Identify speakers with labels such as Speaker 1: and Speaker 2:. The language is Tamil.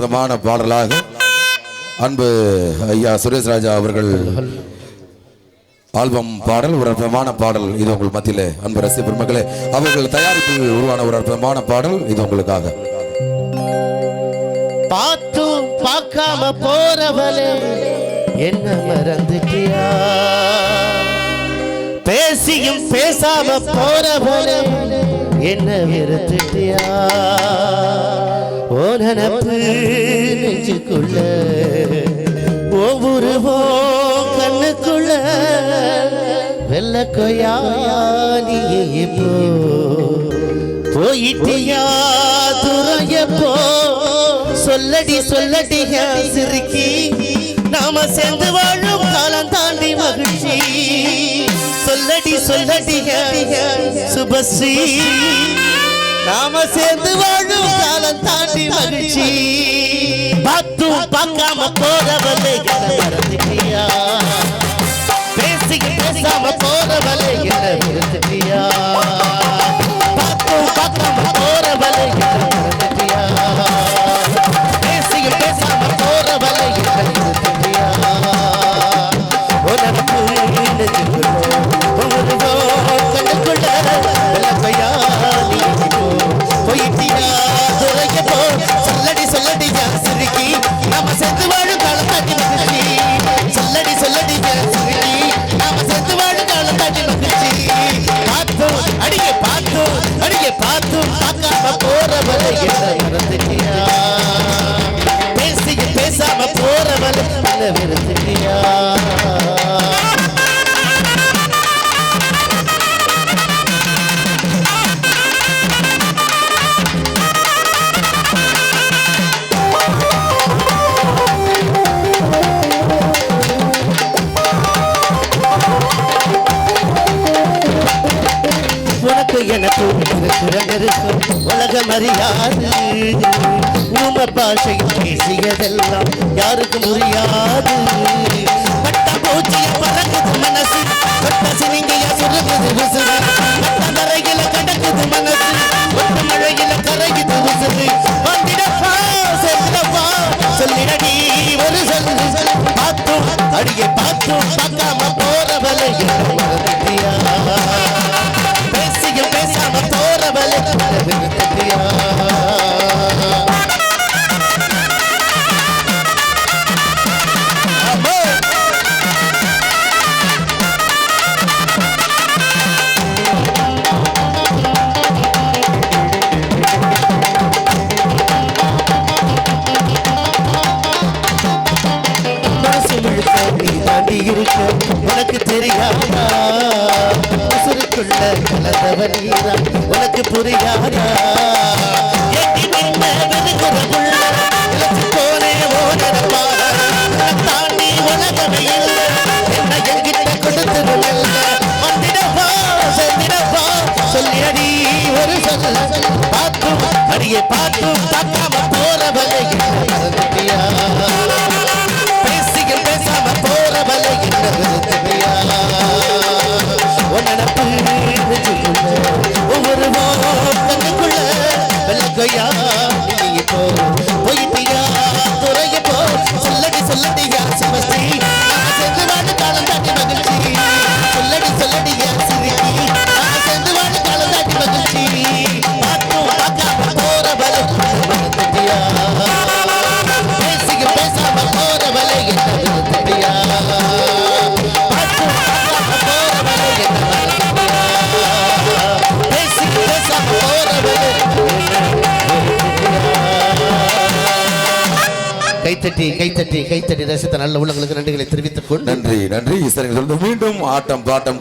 Speaker 1: அற்புதமான பாடலாக அன்பு ஐயா சுரேஷ் ராஜா அவர்கள் ஆல்பம் பாடல் ஒரு அற்புதமான பாடல். இது உங்கள் மத்தியில். அன்பு ரசிக பெருமக்களே அவர்கள் தயாரிப்பில் உருவான ஒரு அற்புதமான பாடல். இது உங்களுக்காக.
Speaker 2: பார்த்தும் பார்க்காம போறவளே என்ன மறந்துட்டியா? பேசியும் பேசாம போறவளே என்ன வெறுத்துட்டியா? ஓ நெஞ்சுக்குள்ள ஒவ்வொரு கண்ணுக்குள்ள வெள்ள கொய்யா நீ போயிட்டியா துறைய போ. சொல்லடி சொல்லடியா என் சிறுக்கி நாம சேர்ந்து வாழும் காலம் தாண்டி மகிழ்ச்சி. சொல்லடி சொல்லடி சுபஸ்ரீ நாம சேர்ந்து வாழும் பார்க்காம போறவளே என்ன மறந்துட்டியா? பேசி பேசாம போறவளே என்ன நிறுத்திட்டியா பார்த்தும் பார்க்காம போறவளே பார்த்தோம் அடிய பார்த்தோம் அடிய பார்த்தோம் பார்க்காம போறவளை என்ன மறந்துட்டியா? பேசி பேசாம போறவளை என்ன வெறுத்துட்டியா இருக்கிற உலகம் அறியாது ஊம பாஷையில் பேசியதெல்லாம் யாருக்கும் புரியாது பட்ட பூச்சிய பறக்குது மனசு பட்ட சினிங்கிய சுருகுது விசுறு பட்ட தரையில கடக்குது மனசு ஒட்டு மழையில கரையுது விசுறு வந்திடப்பா செல்லப்பா சொல்லிடடி ஒரு சொல்லு பார்த்தும் அடியை பார்த்தோம் பார்க்காம போறவலை நீ இருக்க? உனக்கு தெரியாதா? உசுருக்குள்ள கலந்தவன் நீதான் உனக்கு புரியாதா? எட்டி நின்ன வெதுக்குற புள்ள இழைச்சு போனே ஓனப்பா தாண்டி உலகமே இல்லை. என்ன என்கிட்ட கொடுத்தது வந்திடப்பா செந்திடப்பா சொல்லியடி ஒரு சொல்ல பார்த்தும் அடியே பார்த்தும் போறவளை. கைத்தட்டி கைத்தட்டி கைத்தட்டி ரசித்த நல்ல உள்ளங்களுக்கு நன்றிகளை தெரிவித்துக் கொண்டு
Speaker 1: நன்றி நன்றி. மீண்டும் ஆட்டம் பாட்டம்